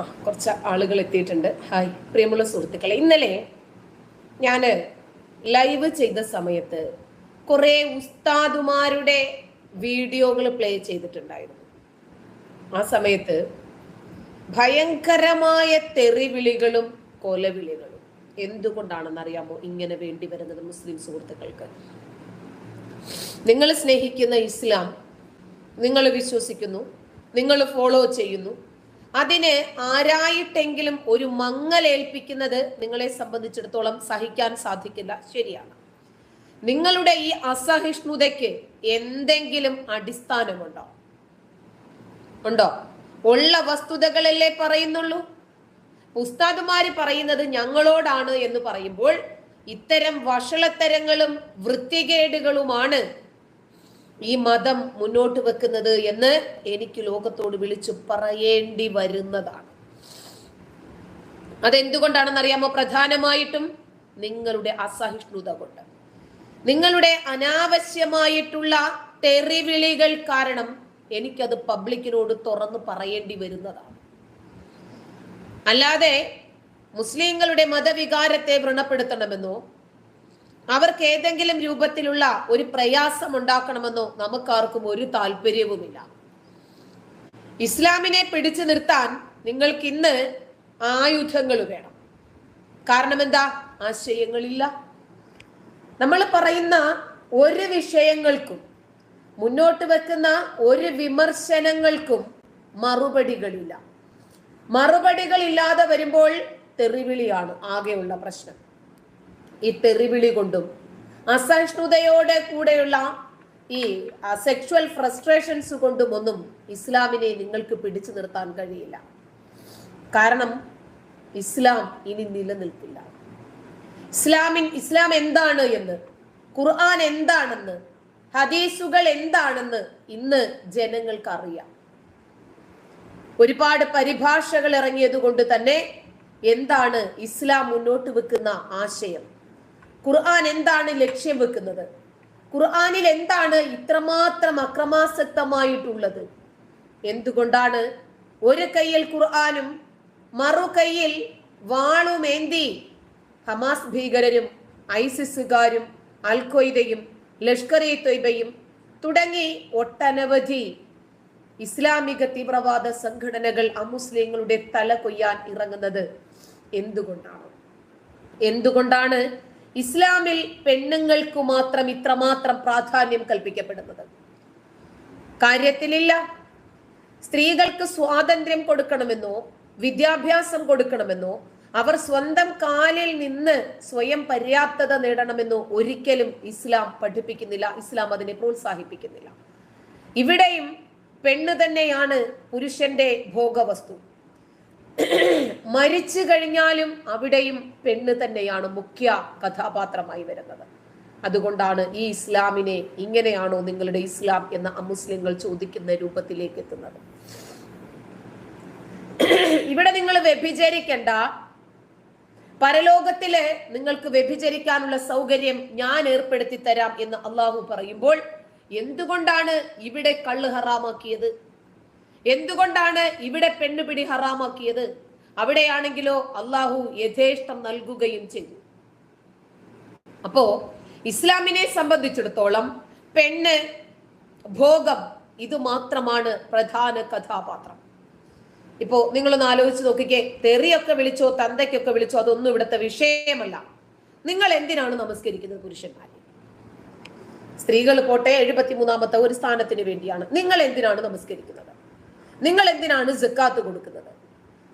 ആ കുറച്ച് ആളുകൾ എത്തിയിട്ടുണ്ട്. ഹായ് പ്രിയമുള്ള സുഹൃത്തുക്കളെ ഇന്നലെ ഞാൻ ലൈവ് ചെയ്ത സമയത്ത് കുറേ ഉസ്താദുമാരുടെ വീഡിയോകൾ പ്ലേ ചെയ്തിട്ടുണ്ടായിരുന്നു. ആ സമയത്ത് ഭയങ്കരമായ തെറിവിളികളും കൊലവിളികളും എന്തുകൊണ്ടാണെന്ന് അറിയാമോ ഇങ്ങനെ വേണ്ടി വരുന്നത് മുസ്ലിം സുഹൃത്തുക്കൾക്ക്. നിങ്ങൾ സ്നേഹിക്കുന്ന ഇസ്ലാം നിങ്ങൾ വിശ്വസിക്കുന്നു നിങ്ങൾ ഫോളോ ചെയ്യുന്നു അതിന് ആരായിട്ടെങ്കിലും ഒരു മങ്ങലേൽപ്പിക്കുന്നത് നിങ്ങളെ സംബന്ധിച്ചിടത്തോളം സഹിക്കാൻ സാധിക്കില്ല. ശരിയാണ്. നിങ്ങളുടെ ഈ അസഹിഷ്ണുതയ്ക്ക് എന്തെങ്കിലും അടിസ്ഥാനമുണ്ടോ? ഉണ്ടോ? ഉള്ള വസ്തുതകളല്ലേ പറയുന്നുള്ളൂ. ഉസ്താദുമാര് പറയുന്നത് ഞങ്ങളോടാണ് എന്ന് പറയുമ്പോൾ ഇത്തരം വഷളത്തരങ്ങളും വൃത്തികേടുകളുമാണ് ഈ മതം മുന്നോട്ട് വെക്കുന്നത് എന്ന് എനിക്ക് ലോകത്തോട് വിളിച്ചു പറയേണ്ടി വരുന്നതാണ്. അതെന്തുകൊണ്ടാണെന്ന് അറിയാമോ പ്രധാനമായിട്ടും നിങ്ങളുടെ അസഹിഷ്ണുത കൊണ്ട്. നിങ്ങളുടെ അനാവശ്യമായിട്ടുള്ള തെറിവിളികൾ കാരണം എനിക്കത് പബ്ലിക്കിനോട് തുറന്നു പറയേണ്ടി വരുന്നതാണ്. അല്ലാതെ മുസ്ലിങ്ങളുടെ മതവികാരത്തെ വ്രണപ്പെടുത്തണമെന്നോ അവർക്ക് ഏതെങ്കിലും രൂപത്തിലുള്ള ഒരു പ്രയാസം ഉണ്ടാക്കണമെന്നോ നമുക്കാർക്കും ഒരു താല്പര്യവുമില്ല. ഇസ്ലാമിനെ പിടിച്ചു നിർത്താൻ നിങ്ങൾക്ക് ഇന്ന് ആയുധങ്ങൾ വേണം. കാരണം എന്താ? ആശയങ്ങളില്ല. നമ്മൾ പറയുന്ന ഒരു വിഷയങ്ങൾക്കും മുന്നോട്ട് വെക്കുന്ന ഒരു വിമർശനങ്ങൾക്കും മറുപടികളില്ല. മറുപടികളില്ലാതെ വരുമ്പോൾ തെറിവിളിയാണ് ആകെയുള്ള പ്രശ്നം. ഈ തെറിവിളി കൊണ്ടും അസഹിഷ്ണുതയോടെ കൂടെയുള്ള ഈ സെക്ഷുവൽ ഫ്രസ്ട്രേഷൻസ് കൊണ്ടും ഒന്നും ഇസ്ലാമിനെ നിങ്ങൾക്ക് പിടിച്ചു നിർത്താൻ കഴിയില്ല. കാരണം ഇസ്ലാം ഇനി നിലനിൽക്കില്ല ഇസ്ലാമിൻ ഇസ്ലാം എന്താണ് എന്ന് ഖുർആൻ എന്താണെന്ന് ഹദീസുകൾ എന്താണെന്ന് ഇന്ന് ജനങ്ങൾക്ക് അറിയാം ഒരുപാട് പരിഭാഷകൾ ഇറങ്ങിയത് കൊണ്ട് തന്നെ എന്താണ് ഇസ്ലാം മുന്നോട്ട് വെക്കുന്ന ആശയം? ഖുർആൻ എന്താണ് ലക്ഷ്യം വെക്കുന്നത്? ഖുർആനിൽ എന്താണ് ഇത്രമാത്രം അക്രമാസക്തമായിട്ടുള്ളത്? എന്തുകൊണ്ടാണ് ഒരു കയ്യിൽ ഖുർആാനും മറു കയ്യിൽ വാളുമേന്തി ഹമാസ് ഭീകരരും ഐസിസുകാരും അൽഖ്വയ്ദയും ലഷ്കർ ഇ തൊയ്ബയും തുടങ്ങി ഒട്ടനവധി ഇസ്ലാമിക തീവ്രവാദ സംഘടനകൾ അമുസ്ലിങ്ങളുടെ തല കൊയ്യാൻ ഇറങ്ങുന്നത് എന്തുകൊണ്ടാണ്? എന്തുകൊണ്ടാണ് ഇസ്ലാമിൽ പെണ്ണുങ്ങൾക്കു മാത്രം ഇത്രമാത്രം പ്രാധാന്യം കൽപ്പിക്കപ്പെടുന്നത്. കാര്യത്തിലില്ല. സ്ത്രീകൾക്ക് സ്വാതന്ത്ര്യം കൊടുക്കണമെന്നോ വിദ്യാഭ്യാസം കൊടുക്കണമെന്നോ അവർ സ്വന്തം കാലിൽ നിന്ന് സ്വയം പര്യാപ്തത നേടണമെന്നോ ഒരിക്കലും ഇസ്ലാം പഠിപ്പിക്കുന്നില്ല ഇസ്ലാം അതിനെ പ്രോത്സാഹിപ്പിക്കുന്നില്ല. ഇവിടെയും പെണ്ണ് തന്നെയാണ് പുരുഷന്റെ ഭോഗവസ്തു. മരിച്ചു കഴിഞ്ഞാലും അവിടെയും പെണ്ണ് തന്നെയാണ് മുഖ്യ കഥാപാത്രമായി വരുന്നത്. അതുകൊണ്ടാണ് ഈ ഇസ്ലാമിനെ ഇങ്ങനെയാണോ നിങ്ങളുടെ ഇസ്ലാം എന്ന അമുസ്ലിങ്ങൾ ചോദിക്കുന്ന രൂപത്തിലേക്ക് എത്തുന്നത്. ഇവിടെ നിങ്ങൾ വ്യഭിചരിക്കണ്ട. പരലോകത്തിലെ നിങ്ങൾക്ക് വ്യഭിചരിക്കാനുള്ള സൗകര്യം ഞാൻ ഏർപ്പെടുത്തി തരാം എന്ന് അള്ളാഹു പറയുമ്പോൾ എന്തുകൊണ്ടാണ് ഇവിടെ കള്ള് ഹറാമാക്കിയത്? എന്തുകൊണ്ടാണ് ഇവിടെ പെണ്ണുപിടി ഹറാമാക്കിയത്? അവിടെയാണെങ്കിലോ അള്ളാഹു യഥേഷ്ടം നൽകുകയും ചെയ്തു. അപ്പോ ഇസ്ലാമിനെ സംബന്ധിച്ചിടത്തോളം പെണ്ണ് ഭോഗം ഇത് മാത്രമാണ് പ്രധാന കഥാപാത്രം. ഇപ്പോ നിങ്ങളൊന്ന് ആലോചിച്ച് നോക്കിക്കേ തെറിയൊക്കെ വിളിച്ചോ തന്തയ്ക്കൊക്കെ വിളിച്ചോ അതൊന്നും ഇവിടുത്തെ വിഷയമല്ല. നിങ്ങൾ എന്തിനാണ് നമസ്കരിക്കുന്നത് പുരുഷന്മാരെ? സ്ത്രീകൾ പോട്ടെ എഴുപത്തിമൂന്നാമത്തെ ഒരു സ്ഥാനത്തിന് വേണ്ടിയാണ്. നിങ്ങൾ എന്തിനാണ് നമസ്കരിക്കുന്നത്? നിങ്ങൾ എന്തിനാണ് ജക്കാത്ത് കൊടുക്കുന്നത്?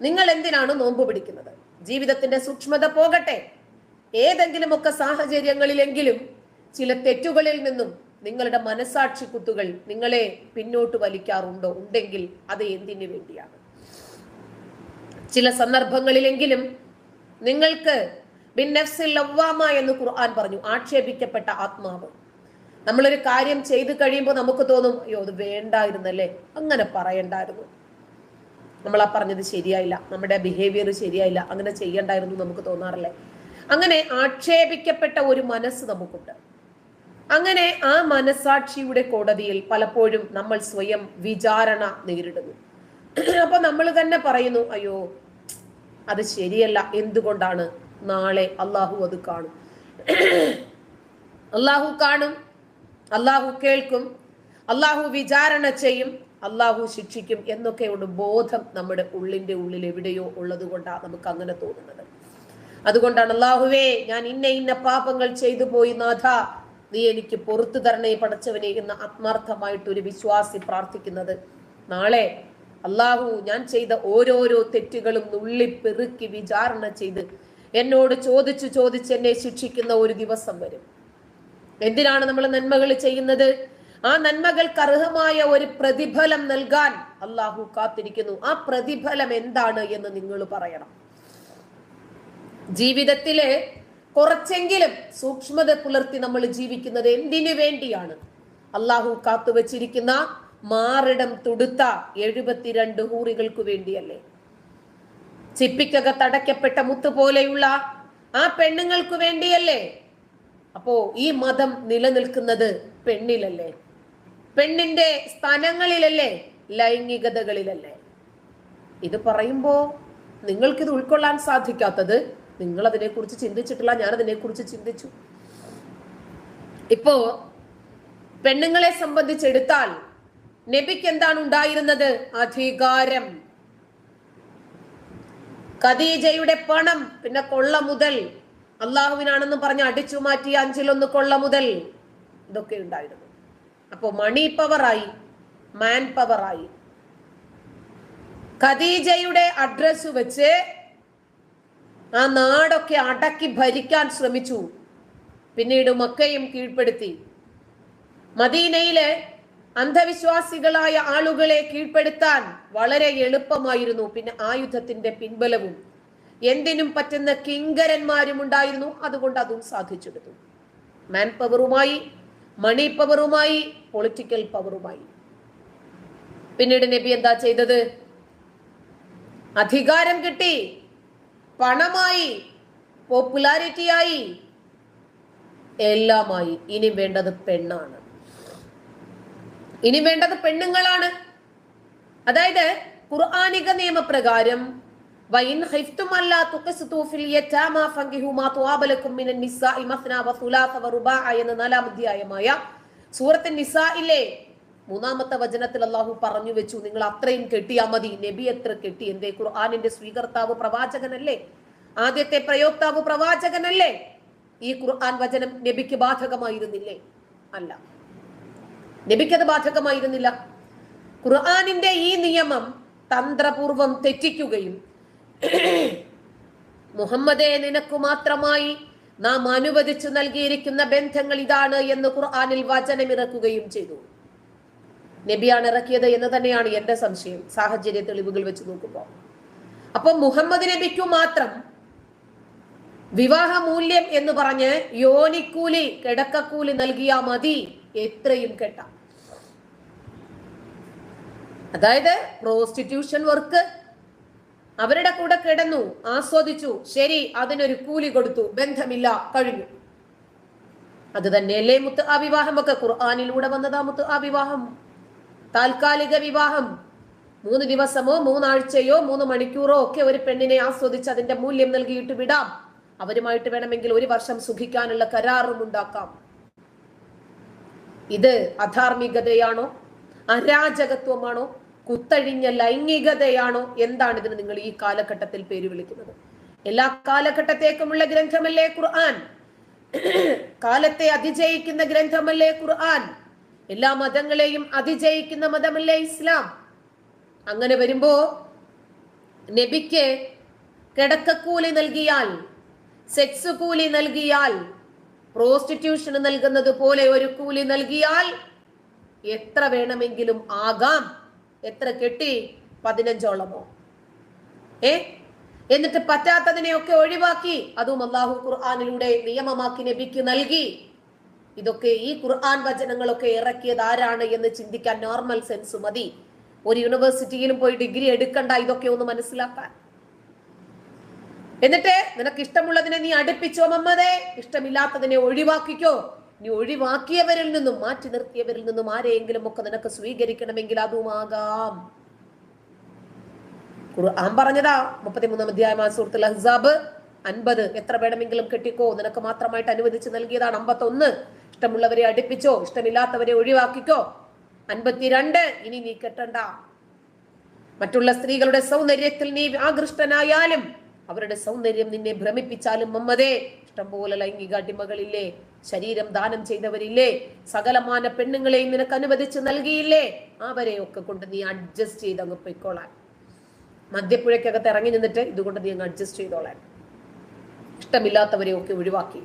നിങ്ങൾ എന്തിനാണ് നോമ്പ് പിടിക്കുന്നത്? ജീവിതത്തിന്റെ സൂക്ഷ്മത പോകട്ടെ. ഏതെങ്കിലുമൊക്കെ സാഹചര്യങ്ങളിലെങ്കിലും ചില തെറ്റുകളിൽ നിന്നും നിങ്ങളുടെ മനസാക്ഷി കുത്തുകൾ നിങ്ങളെ പിന്നോട്ട് വലിക്കാറുണ്ടോ? ഉണ്ടെങ്കിൽ അത് എന്തിനു വേണ്ടിയാണ്? ചില സന്ദർഭങ്ങളിലെങ്കിലും നിങ്ങൾക്ക് ബിൻ നഫ്സിൽ ലവ്വാമ എന്ന് ഖുർആൻ പറഞ്ഞു ആക്ഷേപിക്കപ്പെട്ട ആത്മാവ്. നമ്മളൊരു കാര്യം ചെയ്തു കഴിയുമ്പോൾ നമുക്ക് തോന്നും അയ്യോ അത് വേണ്ടായിരുന്നല്ലേ? അങ്ങനെ പറയണ്ടായിരുന്നു. നമ്മൾ ആ പറഞ്ഞത് ശരിയായില്ല. നമ്മുടെ ബിഹേവിയർ ശരിയായില്ല. അങ്ങനെ ചെയ്യണ്ടായിരുന്നു നമുക്ക് തോന്നാറില്ലേ. അങ്ങനെ ആക്ഷേപിക്കപ്പെട്ട ഒരു മനസ്സ് നമുക്കുണ്ട്. അങ്ങനെ ആ മനസാക്ഷിയുടെ കോടതിയിൽ പലപ്പോഴും നമ്മൾ സ്വയം വിചാരണ നേരിടുന്നു. അപ്പൊ നമ്മൾ തന്നെ പറയുന്നു അയ്യോ അത് ശരിയല്ല. എന്തുകൊണ്ടാണ്? നാളെ അള്ളാഹു അത് കാണും. അള്ളാഹു കാണും. അള്ളാഹു കേൾക്കും അള്ളാഹു വിചാരണ ചെയ്യും അള്ളാഹു ശിക്ഷിക്കും എന്നൊക്കെയുള്ള ബോധം നമ്മുടെ ഉള്ളിന്റെ ഉള്ളിൽ എവിടെയോ ഉള്ളത് കൊണ്ടാണ് നമുക്ക് അങ്ങനെ തോന്നുന്നത്. അതുകൊണ്ടാണ് അള്ളാഹുവേ ഞാൻ ഇന്ന ഇന്ന പാപങ്ങൾ ചെയ്തു പോയി നാഥ നീ എനിക്ക് പുറത്തു തരണേ പടച്ചവനെ എന്ന് ആത്മാർത്ഥമായിട്ട് ഒരു വിശ്വാസി പ്രാർത്ഥിക്കുന്നത്. നാളെ അള്ളാഹു ഞാൻ ചെയ്ത ഓരോരോ തെറ്റുകളും നുള്ളി പെറുക്കി വിചാരണ ചെയ്ത് എന്നോട് ചോദിച്ചു ചോദിച്ച് എന്നെ ശിക്ഷിക്കുന്ന ഒരു ദിവസം വരും. എന്തിനാണ് നമ്മൾ നന്മകൾ ചെയ്യുന്നത്? ആ നന്മകൾക്ക് അർഹമായ ഒരു പ്രതിഫലം നൽകാൻ അള്ളാഹു കാത്തിരിക്കുന്നു. ആ പ്രതിഫലം എന്താണ് എന്ന് നിങ്ങൾ പറയണം. ജീവിതത്തിലെ കുറച്ചെങ്കിലും സൂക്ഷ്മത പുലർത്തി നമ്മൾ ജീവിക്കുന്നത് എന്തിനു വേണ്ടിയാണ്? അള്ളാഹു കാത്തുവച്ചിരിക്കുന്ന മാറിടം തുടുത്ത എഴുപത്തിരണ്ട് ഹൂറികൾക്ക് വേണ്ടിയല്ലേ? ചിപ്പിക്കകത്തടയ്ക്കപ്പെട്ട മുത്ത് പോലെയുള്ള ആ പെണ്ണുങ്ങൾക്ക് വേണ്ടിയല്ലേ? അപ്പോ ഈ മതം നിലനിൽക്കുന്നത് പെണ്ണിലല്ലേ? പെണ്ണിന്റെ സ്ഥാനങ്ങളിലല്ലേ ലൈംഗികതകളിലല്ലേ? ഇത് പറയുമ്പോ നിങ്ങൾക്കിത് ഉൾക്കൊള്ളാൻ സാധിക്കാത്തത് നിങ്ങൾ അതിനെക്കുറിച്ച് ചിന്തിച്ചിട്ടില്ല ഞാൻ അതിനെക്കുറിച്ച് ചിന്തിച്ചു. ഇപ്പോ പെണ്ണുങ്ങളെ സംബന്ധിച്ചെടുത്താൽ നബിക്ക് എന്താണ് ഉണ്ടായിരുന്നത്? അധികാരം. ഖദീജയുടെ പണം പിന്നെ കൊള്ള മുതൽ അള്ളാഹുവിനാണെന്ന് പറഞ്ഞ് അടിച്ചു മാറ്റി അഞ്ചിലൊന്ന് കൊള്ള മുതൽ ഇതൊക്കെ ഉണ്ടായിരുന്നു. അപ്പോ മണി പവറായി മാൻ പവറായി ഖദീജയുടെ അഡ്രസ് വെച്ച് ആ നാടൊക്കെ അടക്കി ഭരിക്കാൻ ശ്രമിച്ചു. പിന്നീട് മക്കയും കീഴ്പ്പെടുത്തി. മദീനയിലെ അന്ധവിശ്വാസികളായ ആളുകളെ കീഴ്പ്പെടുത്താൻ വളരെ എളുപ്പമായിരുന്നു. പിന്നെ ആയുധത്തിന്റെ പിൻബലവും എന്തിനും പറ്റുന്ന കിങ്കരന്മാരും ഉണ്ടായിരുന്നു. അതുകൊണ്ട് അതും സാധിച്ചെടുത്തു. മാൻ പവറുമായി മണി പവറുമായി പൊളിറ്റിക്കൽ പവറുമായി പിന്നീട് നബി എന്താ ചെയ്തത്? അധികാരം കിട്ടി പണമായി പോപ്പുലാരിറ്റിയായി എല്ലാമായി. ഇനി വേണ്ടത് പെണ്ണാണ്. ഇനി വേണ്ടത് പെണ്ണുങ്ങളാണ്. അതായത് ഖുർആാനിക നിയമപ്രകാരം ഖിഫ്തും അല്ലാ തുഖ്സിതു ഫിൽ യതാമ ഫൻകിഹു മാ തുആബലക്കും മിനൻ നിസാഇ മസ്ന വ സുലാസ വ റുബാഅ എന്ന നാലാം അധ്യായമായ സൂറത്ത് നിസായിലെ മൂന്നാമത്തെ വചനത്തിൽ അള്ളാഹു പറഞ്ഞു വെച്ചു നിങ്ങൾ അത്രയും കെട്ടിയാ മതി നബി എത്ര കെട്ടി? എന്തേ ഖുർആനിന്റെ സ്വീകർത്താവ് പ്രവാചകനല്ലേ? ആദ്യത്തെ പ്രയോക്താവ് പ്രവാചകനല്ലേ? ഈ ഖുർആൻ വചനം നബിക്ക് ബാധകമായിരുന്നില്ലേ? അല്ല. നബിക്കത് ബാധകമായിരുന്നില്ല. ഖുർആാനിന്റെ ഈ നിയമം തന്ത്രപൂർവം തെറ്റിക്കുകയും മുഹമ്മദെ നിനക്കു മാത്രമായി നാം അനുവദിച്ചു നൽകിയിരിക്കുന്ന ബന്ധങ്ങൾ ഇതാണ് എന്ന് ഖുർആാനിൽ വചനമിറക്കുകയും ചെയ്തു. നബിയാണ് ഇറക്കിയത് എന്ന് തന്നെയാണ് എന്റെ സംശയം. സാഹചര്യ തെളിവുകൾ വെച്ച് നോക്കുമ്പോൾ. അപ്പൊ മുഹമ്മദ് നബിക്കു മാത്രം വിവാഹ മൂല്യം എന്ന് പറഞ്ഞ് യോനിക്കൂലി കിടക്കക്കൂലി നൽകിയാ മതി എത്രയും കേട്ട. അതായത് പ്രോസ്റ്റിറ്റ്യൂഷൻ വർക്ക് അവരുടെ കൂടെ കിടന്നു ആസ്വദിച്ചു ശരി അതിനൊരു കൂലി കൊടുത്തു ബന്ധമില്ല കഴിഞ്ഞു. അത് തന്നെയല്ലേ മുത്ത് ആ വിവാഹമൊക്കെ? ഖുർആാനിലൂടെ വന്നതാ മുത്ത് ആ വിവാഹം. താൽക്കാലിക വിവാഹം. മൂന്ന് ദിവസമോ മൂന്നാഴ്ചയോ മൂന്ന് മണിക്കൂറോ ഒക്കെ ഒരു പെണ്ണിനെ ആസ്വദിച്ച് അതിന്റെ മൂല്യം നൽകിയിട്ട് വിടാം. അവരുമായിട്ട് വേണമെങ്കിൽ ഒരു വർഷം സുഖിക്കാനുള്ള കരാറും ഉണ്ടാക്കാം. ഇത് അധാർമികതയാണോ? അരാജകത്വമാണോ? കുത്തഴിഞ്ഞ ലൈംഗികതയാണോ? എന്താണ് ഇതിന് നിങ്ങൾ ഈ കാലഘട്ടത്തിൽ പേര് വിളിക്കുന്നത്? എല്ലാ കാലഘട്ടത്തേക്കുമുള്ള ഗ്രന്ഥമല്ലേ ഖുർആൻ? കാലത്തെ അതിജയിക്കുന്ന ഗ്രന്ഥമല്ലേ ഖുർആൻ? എല്ലാ മതങ്ങളെയും അതിജയിക്കുന്ന മതമല്ലേ ഇസ്ലാം? അങ്ങനെ വരുമ്പോ നബിക്ക് കിടക്കക്കൂലി നൽകിയാൽ സെക്സ് കൂലി നൽകിയാൽ പ്രോസ്റ്റിറ്റ്യൂഷന് നൽകുന്നത് പോലെ ഒരു കൂലി നൽകിയാൽ എത്ര വേണമെങ്കിലും ആകാം. എത്ര കെട്ടി? പതിനഞ്ചോളമോ? ഏ? എന്നിട്ട് പറ്റാത്തതിനെയൊക്കെ ഒഴിവാക്കി. അതും അള്ളാഹു ഖുർആാനിലൂടെ നിയമമാക്കി നബിക്ക് നൽകി. ഇതൊക്കെ ഈ ഖുർആൻ വചനങ്ങളൊക്കെ ഇറക്കിയത് ആരാണ് എന്ന് ചിന്തിക്കാൻ നോർമൽ സെൻസ് മതി. ഒരു യൂണിവേഴ്സിറ്റിയിലും പോയി ഡിഗ്രി എടുക്കണ്ട ഇതൊക്കെ ഒന്ന് മനസ്സിലാക്കാൻ. എന്നിട്ട് നിനക്ക് ഇഷ്ടമുള്ളതിനെ നീ അടുപ്പിച്ചോ മമ്മതേ ഇഷ്ടമില്ലാത്തതിനെ ഒഴിവാക്കിക്കോ. നീ ഒഴിവാക്കിയവരിൽ നിന്നും മാറ്റി നിർത്തിയവരിൽ നിന്നും ആരെയെങ്കിലും ഒക്കെ നിനക്ക് സ്വീകരിക്കണമെങ്കിൽ അതുമാകാം. ഖുർആൻ പറഞ്ഞതാ മുപ്പത്തിമൂന്നാം അധ്യായമാ സൂറത്തുൽ അഹ്സാബ് അൻപത്. എത്ര വേണമെങ്കിലും കെട്ടിക്കോ നിനക്ക് മാത്രമായിട്ട് അനുവദിച്ച് നൽകിയതാണ് അമ്പത്തൊന്ന്. ഇഷ്ടമുള്ളവരെ അടുപ്പിച്ചോ ഇഷ്ടമില്ലാത്തവരെ ഒഴിവാക്കിക്കോ. അൻപത്തിരണ്ട് ഇനി നീ കെട്ടണ്ട. മറ്റുള്ള സ്ത്രീകളുടെ സൗന്ദര്യത്തിൽ നീ ആകൃഷ്ടനായാലും അവരുടെ സൗന്ദര്യം നിന്നെ ഭ്രമിപ്പിച്ചാലും മമ്മതേ ഇഷ്ടംപോലെ ലൈംഗിക അടിമകളില്ലേ? ശരീരം ദാനം ചെയ്തവരില്ലേ? സകലമാന പെണ്ണുങ്ങളെയും നിനക്ക് അനുവദിച്ച് നൽകിയില്ലേ? അവരെയൊക്കെ കൊണ്ട് നീ അഡ്ജസ്റ്റ് ചെയ്ത് അങ്ങ് പൊയ്ക്കോളാൻ. മദ്യപ്പുഴയ്ക്കകത്ത് ഇറങ്ങി നിന്നിട്ട് ഇതുകൊണ്ട് നീ അങ്ങ് അഡ്ജസ്റ്റ് ചെയ്തോളാൻ. ഇഷ്ടമില്ലാത്തവരെയൊക്കെ ഒഴിവാക്കി.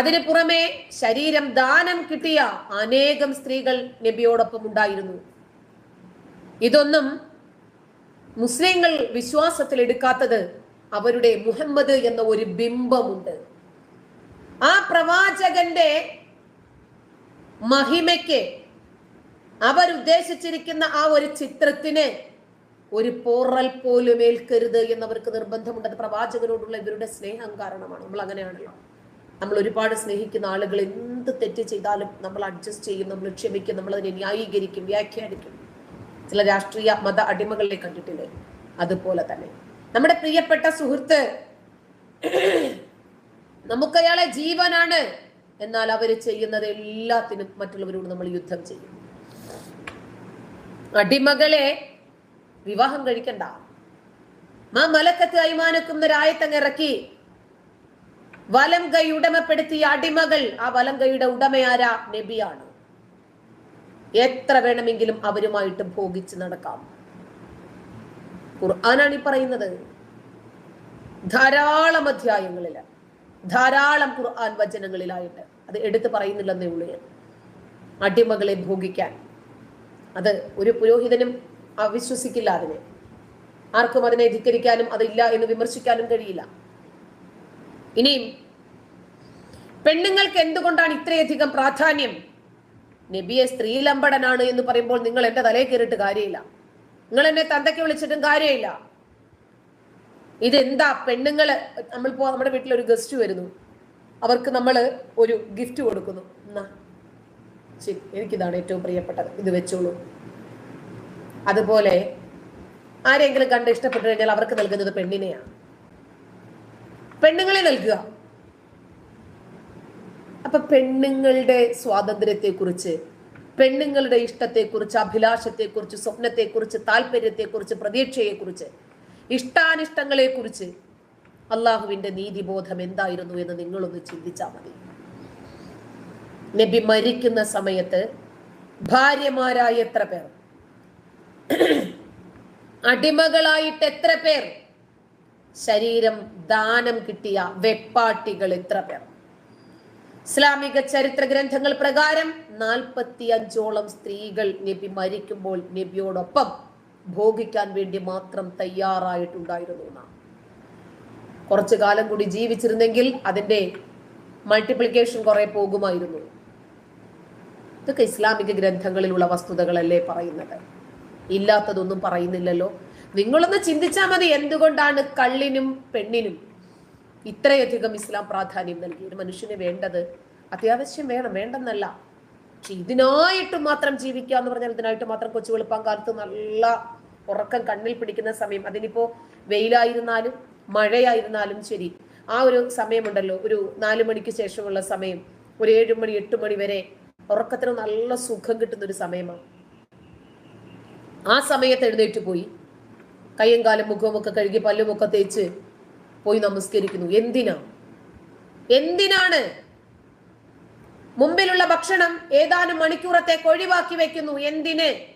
അതിനു പുറമെ ശരീരം ദാനം കിട്ടിയ അനേകം സ്ത്രീകൾ നബിയോടൊപ്പം ഉണ്ടായിരുന്നു. ഇതൊന്നും മുസ്ലിങ്ങൾ വിശ്വാസത്തിൽ എടുക്കാത്തത് അവരുടെ മുഹമ്മദ് എന്ന ഒരു ബിംബമുണ്ട്. ആ പ്രവാചകന്റെ മഹിമയ്ക്ക് അവരുദ്ദേശിച്ചിരിക്കുന്ന ആ ഒരു ചിത്രത്തിന് ഒരു പോറൽ പോലും ഏൽക്കരുത് എന്നവർക്ക് നിർബന്ധമുണ്ട്. അത് പ്രവാചകനോടുള്ള ഇവരുടെ സ്നേഹം കാരണമാണ്. നമ്മൾ അങ്ങനെയാണല്ലോ. നമ്മൾ ഒരുപാട് സ്നേഹിക്കുന്ന ആളുകൾ എന്ത് തെറ്റ് ചെയ്താലും നമ്മൾ അഡ്ജസ്റ്റ് ചെയ്യും നമ്മൾ ക്ഷമിക്കും നമ്മൾ അതിനെ ന്യായീകരിക്കും വ്യാഖ്യാനിക്കും. ചില രാഷ്ട്രീയ മത അടിമകളെ കണ്ടിട്ടില്ലേ? അതുപോലെ തന്നെ. നമ്മുടെ പ്രിയപ്പെട്ട സുഹൃത്ത് നമുക്കയാളെ ജീവനാണ്. എന്നാൽ അവർ ചെയ്യുന്നത് എല്ലാത്തിനും മറ്റുള്ളവരോട് നമ്മൾ യുദ്ധം ചെയ്യും. അടിമകളെ വിവാഹം കഴിക്കണ്ട. മാ മലക്കത്ത് അയ്മാനക്കും രായത്തങ്ങിറക്കി വലം കൈ ഉടമപ്പെടുത്തിയ അടിമകൾ ആ വലം കൈയുടെ ഉടമയാരാ? നബിയാണ്. എത്ര വേണമെങ്കിലും അവരുമായിട്ട് ഭോഗിച്ച് നടക്കാം. ഖുർആനാണ് ഈ പറയുന്നത്. ധാരാളം അധ്യായങ്ങളിൽ ധാരാളം ഖുർആൻ വചനങ്ങളിലായിട്ട് അത് എടുത്തു പറയുന്നില്ലെന്നേ ഉള്ളൂ ഞാൻ. അടിമകളെ ഭോഗിക്കാൻ. അത് ഒരു പുരോഹിതനും അവിശ്വസിക്കില്ല അതിനെ. ആർക്കും അതിനെ ധിക്കരിക്കാനും അതില്ല എന്ന് വിമർശിക്കാനും കഴിയില്ല. ഇനിയും പെണ്ണുങ്ങൾക്ക് എന്തുകൊണ്ടാണ് ഇത്രയധികം പ്രാധാന്യം? നബിയെ സ്ത്രീലമ്പടനാണ് എന്ന് പറയുമ്പോൾ നിങ്ങൾ എന്റെ തലയിൽ കയറിയിട്ട് കാര്യമില്ല. നിങ്ങൾ എന്നെ തന്തയ്ക്ക് വിളിച്ചിട്ടും കാര്യമില്ല. ഇതെന്താ? പെണ്ണുങ്ങൾ നമ്മളിപ്പോ നമ്മുടെ വീട്ടിൽ ഒരു ഗസ്റ്റ് വരുന്നു. അവർക്ക് നമ്മൾ ഒരു ഗിഫ്റ്റ് കൊടുക്കുന്നു. എന്നാ ശരി എനിക്കിതാണ് ഏറ്റവും പ്രിയപ്പെട്ടത്. ഇത് വെച്ചോളൂ. അതുപോലെ ആരെങ്കിലും കണ്ട് ഇഷ്ടപ്പെട്ടു കഴിഞ്ഞാൽ അവർക്ക് നൽകുന്നത് പെണ്ണിനെയാണ് പെണ്ണുങ്ങളെ നൽകുക. അപ്പൊ പെണ്ണുങ്ങളുടെ സ്വാതന്ത്ര്യത്തെക്കുറിച്ച് പെണ്ണുങ്ങളുടെ ഇഷ്ടത്തെക്കുറിച്ച് അഭിലാഷത്തെക്കുറിച്ച് സ്വപ്നത്തെക്കുറിച്ച് താല്പര്യത്തെക്കുറിച്ച് പ്രതീക്ഷയെക്കുറിച്ച് ഇഷ്ടാനിഷ്ടങ്ങളെക്കുറിച്ച് അള്ളാഹുവിന്റെ നീതിബോധം എന്തായിരുന്നു എന്ന് നിങ്ങളൊന്ന് ചിന്തിച്ചാൽ മതി. നബി മരിക്കുന്ന സമയത്ത് ഭാര്യമാരായ എത്ര പേർ? അടിമകളായിട്ട് എത്ര പേർ? ശരീരം ദാനം കിട്ടിയ വെപ്പാട്ടികൾ എത്ര പേർ? ഇസ്ലാമിക ചരിത്ര ഗ്രന്ഥങ്ങൾ പ്രകാരം നാൽപ്പത്തി അഞ്ചോളം സ്ത്രീകൾ നബി മരിക്കുമ്പോൾ നബിയോടൊപ്പം ഭോഗിക്കാൻ വേണ്ടി മാത്രം തയ്യാറായിട്ടുണ്ടായിരുന്നു എന്നാണ്. കുറച്ചു കാലം കൂടി ജീവിച്ചിരുന്നെങ്കിൽ അതിന്റെ മൾട്ടിപ്ലിക്കേഷൻ കുറെ പോകുമായിരുന്നു. ഇതൊക്കെ ഇസ്ലാമിക ഗ്രന്ഥങ്ങളിലുള്ള വസ്തുതകളല്ലേ പറയുന്നത്? ഇല്ലാത്തതൊന്നും പറയുന്നില്ലല്ലോ. നിങ്ങളൊന്ന് ചിന്തിച്ചാൽ മതി എന്തുകൊണ്ടാണ് കള്ളിനും പെണ്ണിനും ഇത്രയധികം ഇസ്ലാം പ്രാധാന്യം നൽകി. ഒരു മനുഷ്യന് വേണ്ടത് അത്യാവശ്യം വേണം വേണ്ടെന്നല്ല. പക്ഷെ ഇതിനായിട്ട് മാത്രം ജീവിക്കുക എന്ന് പറഞ്ഞാൽ ഇതിനായിട്ട് മാത്രം കൊച്ചു വെളുപ്പം കാലത്ത് നല്ല ഉറക്കം കണ്ണിൽ പിടിക്കുന്ന സമയം. അതിനിപ്പോ വെയിലായിരുന്നാലും മഴയായിരുന്നാലും ശരി. ആ ഒരു സമയമുണ്ടല്ലോ. ഒരു നാലു മണിക്ക് ശേഷമുള്ള സമയം. ഒരു ഏഴു മണി എട്ട് മണി വരെ ഉറക്കത്തിന് നല്ല സുഖം കിട്ടുന്ന ഒരു സമയമാണ്. ആ സമയത്ത് എഴുന്നേറ്റ് പോയി. കയ്യും കാലും മുഖവും ഒക്കെ കഴുകി പല്ലുമൊക്കെ തേച്ച് പോയി നമസ്കരിക്കുന്നു. എന്തിനാ? എന്തിനാണ്? മുമ്പിലുള്ള ഭക്ഷണം ഏതാനും മണിക്കൂറത്തേക്ക് ഒഴിവാക്കി വെക്കുന്നു. എന്തിന്?